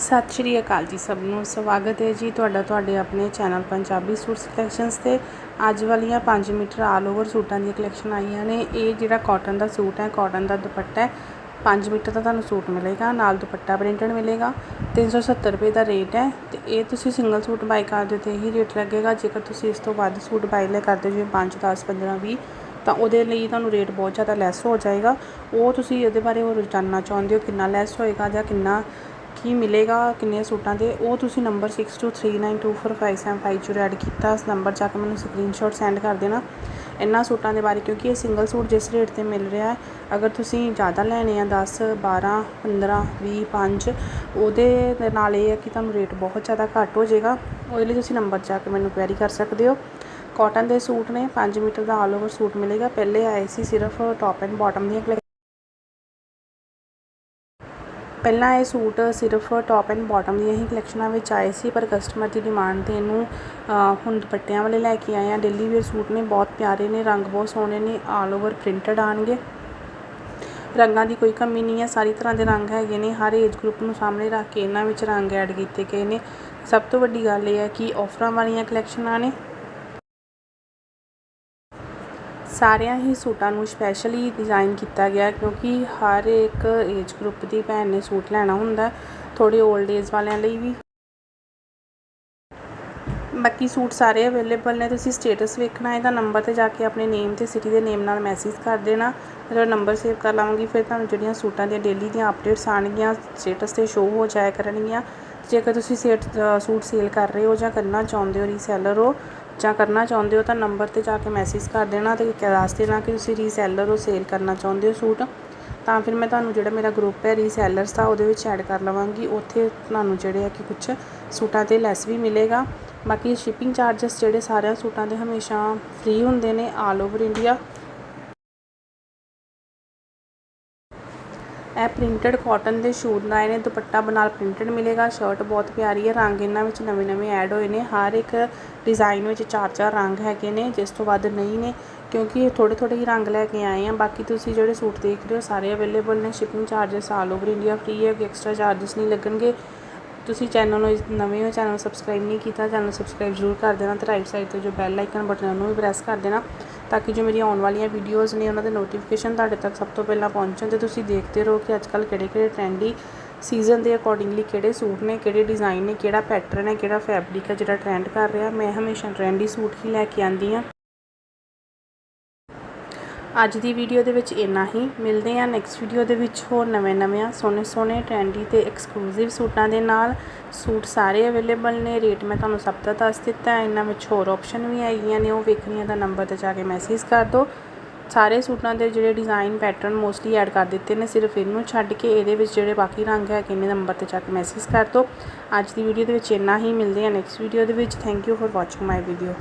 ਸਤਿ ਸ਼੍ਰੀ ਅਕਾਲ ਜੀ ਸਭ ਨੂੰ। ਸਵਾਗਤ ਹੈ ਜੀ ਤੁਹਾਡਾ ਤੁਹਾਡੇ ਆਪਣੇ ਚੈਨਲ ਪੰਜਾਬੀ ਸੂਟ ਕਲੈਕਸ਼ਨਸ ਤੇ। ਅੱਜ ਵਾਲੀਆਂ 5 ਮੀਟਰ ਆਲ ਓਵਰ ਸੂਟਾਂ ਦੀਆਂ ਕਲੈਕਸ਼ਨ ਆਈਆਂ ਨੇ। ਇਹ ਜਿਹੜਾ ਕਾਟਨ ਦਾ ਸੂਟ ਹੈ ਕਾਟਨ ਦਾ ਦੁਪੱਟਾ ਹੈ 5 ਮੀਟਰ ਦਾ ਤੁਹਾਨੂੰ ਸੂਟ ਮਿਲੇਗਾ। ਨਾਲ ਦੁਪੱਟਾ ਪ੍ਰਿੰਟਡ ਮਿਲੇਗਾ 370 ਰੁਪਏ ਦਾ ਰੇਟ ਹੈ ਤੇ ਇਹ ਤੁਸੀਂ ਸਿੰਗਲ ਸੂਟ ਬਾਈ ਕਰਦੇ ਹੋ ਤੇ ਇਹੀ ਰੇਟ ਲੱਗੇਗਾ। ਜੇਕਰ ਤੁਸੀਂ ਇਸ ਤੋਂ ਵੱਧ ਸੂਟ ਬਾਈ ਲੈ ਕਰਦੇ ਹੋ, ਜਿਵੇਂ 5 10 15 20 ਤਾਂ ਉਹਦੇ ਲਈ ਤੁਹਾਨੂੰ ਰੇਟ ਬਹੁਤ ਜ਼ਿਆਦਾ ਲੈਸ ਹੋ ਜਾਏਗਾ। ਉਹ ਤੁਸੀਂ ਇਹਦੇ ਬਾਰੇ ਹੋਰ ਜਾਣਨਾ ਚਾਹੁੰਦੇ ਹੋ, ਕਿੰਨਾ ਲੈਸ ਹੋਏਗਾ ਜਾਂ ਕਿੰਨਾ ਕੀ ਮਿਲੇਗਾ ਕਿੰਨੇ ਸੂਟਾਂ 'ਤੇ ਉਹ ਤੁਸੀਂ ਨੰਬਰ 6239245755 'ਚ ਐਡ ਕੀਤਾ। ਉਸ ਨੰਬਰ 'ਚ ਆ ਕੇ ਮੈਨੂੰ ਸਕਰੀਨਸ਼ਾਟ ਸੈਂਡ ਕਰ ਦੇਣਾ ਇਹਨਾਂ ਸੂਟਾਂ ਦੇ ਬਾਰੇ, ਕਿਉਂਕਿ ਇਹ ਸਿੰਗਲ ਸੂਟ ਜਿਸ ਰੇਟ ਤੇ ਮਿਲ ਰਿਹਾ ਹੈ, ਅਗਰ ਤੁਸੀਂ ਜ਼ਿਆਦਾ ਲੈਣੇ ਆ 10 12 15 20 5 ਉਹਦੇ ਦੇ ਨਾਲ ਇਹ ਹੈ ਕਿ ਤੁਹਾਨੂੰ ਰੇਟ ਬਹੁਤ ਜ਼ਿਆਦਾ ਘੱਟ ਹੋ ਜਾਏਗਾ। ਉਹਦੇ ਲਈ ਤੁਸੀਂ ਨੰਬਰ ਜਾ ਕੇ ਮੈਨੂੰ ਕੁਐਰੀ ਕਰ ਸਕਦੇ ਹੋ। ਕਾਟਨ ਦੇ ਸੂਟ ਨੇ 5 ਮੀਟਰ ਦਾ ਆਲ ਓਵਰ ਸੂਟ ਮਿਲੇਗਾ। ਪਹਿਲੇ ਆਏ ਸੀ ਸਿਰਫ ਟੌਪ ਐਂਡ ਬਾਟਮ ਦੀਆਂ ਪਹਿਲਾਂ ਇਹ ਸੂਟ ਸਿਰਫ ਟੋਪ ਐਂਡ ਬੋਟਮ ਦੀਆਂ ਹੀ ਕਲੈਕਸ਼ਨਾਂ ਵਿੱਚ ਆਏ ਸੀ, ਪਰ ਕਸਟਮਰ ਦੀ ਡਿਮਾਂਡ ਤੇ ਇਹਨੂੰ ਹੁਣ ਦੁਪੱਟਿਆਂ ਵਾਲੇ ਲੈ ਕੇ ਆਏ ਹਾਂ ਡੇਲੀ ਵੇਅਰ ਸੂਟ ਨੇ, ਬਹੁਤ ਪਿਆਰੇ ਨੇ, ਰੰਗ ਬਹੁਤ ਸੋਹਣੇ ਨੇ ਆਲ ਓਵਰ ਪ੍ਰਿੰਟਡ ਆਣਗੇ ਰੰਗਾਂ ਦੀ ਕੋਈ ਕਮੀ ਨਹੀਂ ਹੈ ਸਾਰੀ ਤਰ੍ਹਾਂ ਦੇ ਰੰਗ ਹੈਗੇ ਨੇ, ਹਰ ਏਜ ਗਰੁੱਪ ਨੂੰ ਸਾਹਮਣੇ ਰੱਖ ਕੇ ਇਹਨਾਂ ਵਿੱਚ ਰੰਗ ਐਡ ਕੀਤੇ ਗਏ ਨੇ। ਸਭ ਤੋਂ ਵੱਡੀ ਗੱਲ ਇਹ ਹੈ ਕਿ ਆਫਰਾਂ ਵਾਲੀਆਂ ਕਲੈਕਸ਼ਨਾਂ ਨੇ ਸਾਰਿਆਂ ਹੀ ਸੂਟਾਂ ਨੂੰ ਸਪੈਸ਼ਲੀ ਡਿਜ਼ਾਈਨ ਕੀਤਾ ਗਿਆ ਕਿਉਂਕਿ ਹਰ ਇੱਕ ਏਜ ਗਰੁੱਪ ਦੀ ਭੈਣ ਨੇ ਸੂਟ ਲੈਣਾ ਹੁੰਦਾ ਥੋੜ੍ਹੇ 올ਡ ਏਜ ਵਾਲਿਆਂ ਲਈ ਵੀ। ਬਾਕੀ ਸੂਟ ਸਾਰੇ ਅਵੇਲੇਬਲ ਨੇ, ਤੁਸੀਂ ਸਟੇਟਸ ਵੇਖਣਾ ਹੈ ਤਾਂ ਨੰਬਰ ਤੇ ਜਾ ਕੇ ਆਪਣੇ ਨੇਮ ਤੇ ਸਿਟੀ ਦੇ ਨੇਮ ਨਾਲ ਮੈਸੇਜ ਕਰ ਦੇਣਾ। ਜਦੋਂ ਨੰਬਰ ਸੇਵ ਕਰ ਲਾਵਾਂਗੀ, ਫਿਰ ਤੁਹਾਨੂੰ ਜਿਹੜੀਆਂ ਸੂਟਾਂ ਦੀਆਂ ਡੇਲੀ ਦੀਆਂ ਅਪਡੇਟਸ ਆਣਗੀਆਂ ਸਟੇਟਸ ਤੇ ਸ਼ੋ ਹੋ ਜਾਇਆ ਕਰਨਗੀਆਂ। ਜੇਕਰ ਤੁਸੀਂ ਸੇਟ ਸੂਟ ਸੇਲ ਕਰ ਰਹੇ ਹੋ ਜਾਂ ਕਰਨਾ ਚਾਹੁੰਦੇ ਹੋ ਰੀਸੈਲਰ ਹੋ ਜਾਂ ਕਰਨਾ ਚਾਹੁੰਦੇ ਹੋ ਤਾਂ ਨੰਬਰ ਤੇ ਜਾ ਕੇ ਮੈਸੇਜ ਕਰ ਦੇਣਾ ਤੇ ਦੱਸ ਦੇਣਾ ਕਿ ਤੁਸੀਂ ਰੀਸੈਲਰ ਹੋ ਸੇਲ ਕਰਨਾ ਚਾਹੁੰਦੇ ਹੋ ਸੂਟ, ਤਾਂ ਫਿਰ ਮੈਂ ਤੁਹਾਨੂੰ ਜਿਹੜਾ ਮੇਰਾ ਗਰੁੱਪ ਹੈ ਰੀਸੈਲਰਸ ਦਾ ਉਹਦੇ ਵਿੱਚ ਐਡ ਕਰ ਲਵਾਂਗੀ। ਉੱਥੇ ਤੁਹਾਨੂੰ ਜਿਹੜੇ ਆ ਕਿ ਕੁਝ ਸੂਟਾਂ ਤੇ ਲੈਸ ਵੀ ਮਿਲੇਗਾ। ਬਾਕੀ ਸ਼ਿਪਿੰਗ ਚਾਰजेस ਜਿਹੜੇ ਸਾਰਿਆਂ ਸੂਟਾਂ ਦੇ ਹਮੇਸ਼ਾ ਫ੍ਰੀ ਹੁੰਦੇ ਨੇ ਆਲ ਓਵਰ ਇੰਡੀਆ ਇਹ ਪ੍ਰਿੰਟਡ ਕੋਟਨ ਦੇ ਸ਼ੂਟ ਲਾਏ ਨੇ ਦੁਪੱਟਾ ਬਨਾਲ ਪ੍ਰਿੰਟਡ ਮਿਲੇਗਾ। ਸ਼ਰਟ ਬਹੁਤ ਪਿਆਰੀ ਹੈ। ਰੰਗ ਇਹਨਾਂ ਵਿੱਚ ਨਵੇਂ ਨਵੇਂ ਐਡ ਹੋਏ ਨੇ। ਹਰ ਇੱਕ ਡਿਜ਼ਾਈਨ ਵਿੱਚ ਚਾਰ ਚਾਰ ਰੰਗ ਹੈਗੇ ਨੇ, ਜਿਸ ਤੋਂ ਵੱਧ ਨਹੀਂ ਨੇ, ਕਿਉਂਕਿ ਇਹ ਥੋੜੇ ਥੋੜੇ ਹੀ ਰੰਗ ਲੈ ਕੇ ਆਏ ਆ। ਬਾਕੀ ਤੁਸੀਂ ਜਿਹੜੇ ਸੂਟ ਦੇਖ ਰਹੇ ਹੋ, ਸਾਰੇ ਅਵੇਲੇਬਲ ਨੇ। Shipping charges all over India free ਹੈ। ਕਿ ਐਕਸਟਰਾ ਚਾਰजेस ਨਹੀਂ ਲੱਗਣਗੇ। ਤੁਸੀਂ ਚੈਨਲ ਨੂੰ ਨਵੇਂ ਹੋ ਚੈਨਲ ਸਬਸਕ੍ਰਾਈਬ ਨਹੀਂ ਕੀਤਾ ਚੈਨਲ ਸਬਸਕ੍ਰਾਈਬ ਜ਼ਰੂਰ ਕਰ ਦੇਣਾ। ਤੇ ਰਾਈਟ ਸਾਈਡ ਤੇ ਜੋ ਬੈਲ ਆਈਕਨ ਬਟਨ ਉਹਨੂੰ ਵੀ ਪ੍ਰੈਸ ਕਰ ਦੇਣਾ। ਤਾਂ ਕਿ ਜੋ ਮੇਰੀਆਂ ਆਉਣ ਵਾਲੀਆਂ ਵੀਡੀਓਜ਼ ਨੇ, ਉਹਨਾਂ ਦੇ ਨੋਟੀਫਿਕੇਸ਼ਨ ਤੁਹਾਡੇ ਤੱਕ ਸਭ ਤੋਂ ਪਹਿਲਾਂ ਪਹੁੰਚਣ ਤੇ ਤੁਸੀਂ ਦੇਖਦੇ ਰਹੋ ਕਿ ਅੱਜਕੱਲ ਕਿਹੜੇ ਕਿਹੜੇ ਟ੍ਰੈਂਡੀ ਸੀਜ਼ਨ ਦੇ ਅਕੋਰਡਿੰਗਲੀ ਕਿਹੜੇ ਸੂਟ ਨੇ, ਕਿਹੜੇ ਡਿਜ਼ਾਈਨ ਨੇ, ਕਿਹੜਾ ਪੈਟਰਨ ਹੈ, ਕਿਹੜਾ ਫੈਬਰਿਕ ਹੈ ਜਿਹੜਾ ਟ੍ਰੈਂਡ ਕਰ ਰਿਹਾ। ਮੈਂ ਹਮੇਸ਼ਾ ਟ੍ਰੈਂਡੀ ਸੂਟ ਹੀ ਲੈ ਕੇ ਆਉਂਦੀ ਹਾਂ। ਅੱਜ ਦੀ ਵੀਡੀਓ ਦੇ ਵਿੱਚ ਇੰਨਾ ਹੀ। ਮਿਲਦੇ ਹਾਂ ਨੈਕਸਟ ਵੀਡੀਓ ਦੇ ਵਿੱਚ ਹੋਰ ਨਵੇਂ ਨਵੇਂ ਸੋਹਣੇ ਸੋਹਣੇ ਟ੍ਰੈਂਡੀ ਤੇ ਐਕਸਕਲੂਸਿਵ ਸੂਟਾਂ ਦੇ ਨਾਲ। ਸੂਟ ਸਾਰੇ ਅਵੇਲੇਬਲ ਨੇ। ਰੇਟ ਮੈਂ ਤੁਹਾਨੂੰ ਸਭ ਦਾ ਦੱਸ ਦਿੱਤਾ ਹੈ। ਇਹਨਾਂ ਵਿੱਚ ਹੋਰ ਆਪਸ਼ਨ ਵੀ ਹੈਗੀਆਂ ਨੇ। ਉਹ ਵੇਖਣੀਆਂ ਦਾ ਨੰਬਰ ਤੇ ਜਾ ਕੇ ਮੈਸੇਜ ਕਰ ਦਿਓ। ਸਾਰੇ ਸੂਟਾਂ ਦੇ ਜਿਹੜੇ ਡਿਜ਼ਾਈਨ ਪੈਟਰਨ ਮੋਸਟਲੀ ਐਡ ਕਰ ਦਿੱਤੇ ਨੇ। ਸਿਰਫ ਇਹਨੂੰ ਛੱਡ ਕੇ ਇਹਦੇ ਵਿੱਚ ਜਿਹੜੇ ਬਾਕੀ ਰੰਗ ਹੈ ਕਿੰਨੇ ਨੰਬਰ ਤੇ ਜਾ ਕੇ ਮੈਸੇਜ ਕਰ ਦਿਓ। ਅੱਜ ਦੀ ਵੀਡੀਓ ਦੇ ਵਿੱਚ ਇੰਨਾ ਹੀ। ਮਿਲਦੇ ਹਾਂ ਨੈਕਸਟ ਵੀਡੀਓ ਦੇ ਵਿੱਚ। Thank you for watching my video